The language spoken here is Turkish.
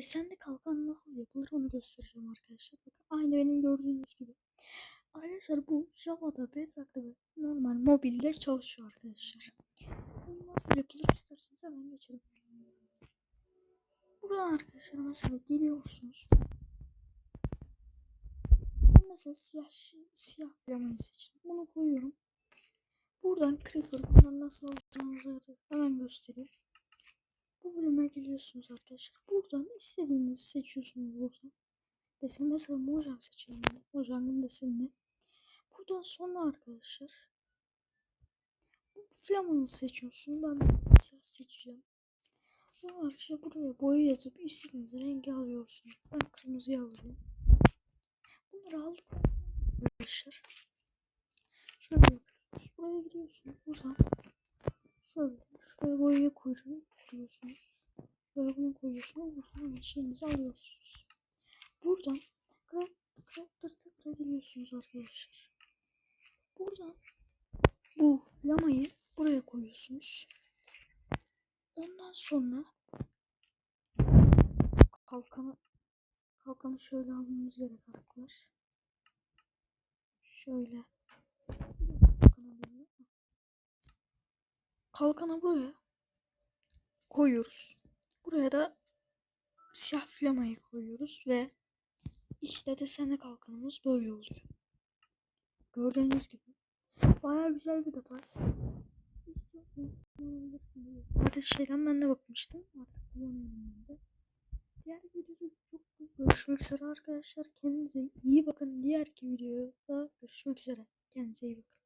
Desenli kalkan nasıl yapılır onu göstereceğim arkadaşlar. Bakın aynı benim gördüğünüz gibi. Arkadaşlar bu Java'da, Bedrock'ta ve normal mobilde çalışıyor arkadaşlar. Bunu nasıl yapılır isterseniz hemen geçelim. Buradan arkadaşlar mesela geliyorsunuz. Mesela siyah, siyah flamayı seçtim. Bunu koyuyorum. Buradan Creeper bunları nasıl alacağınızı hemen göstereyim. Bu bölüme geliyorsunuz arkadaşlar. Buradan istediğinizi seçiyorsunuz buradan. Desen mesela Mojang seçelim. Mojang'ın desenini. Buradan sonra arkadaşlar bu flamanı seçiyorsun. Ben siyah seçeceğim. Sonra arkadaşlar buraya boya yazıp istediğiniz rengi alıyorsunuz. Ben kırmızıyı alırım. Bunları aldık arkadaşlar. Şöyle yapıyorsunuz. Buraya giriyorsunuz. Buradan şöyle şuraya boyayı koyuyorsunuz. Buraya bunu koyuyorsunuz. Buradan şeyinizi alıyorsunuz. Buradan crafter tıkla geliyorsunuz arkadaşlar. Buradan bu lamayı buraya koyuyorsunuz. Ondan sonra kalkanı kalkanı şöyle almamız gerek arkadaşlar. Şöyle kalkanı alayım. Kalkanı buraya koyuyoruz. Buraya da siyah flamayı koyuyoruz ve işte desenli kalkanımız böyle oluyor. Gördüğünüz gibi. Baya güzel bir detay. Sadece şeyden ben de bakmıştım. Artık kullanıyorum ben de. Diğer videoda çok görüşmek üzere arkadaşlar. Kendinize iyi bakın. Diğer videoda görüşmek üzere. Kendinize iyi bakın.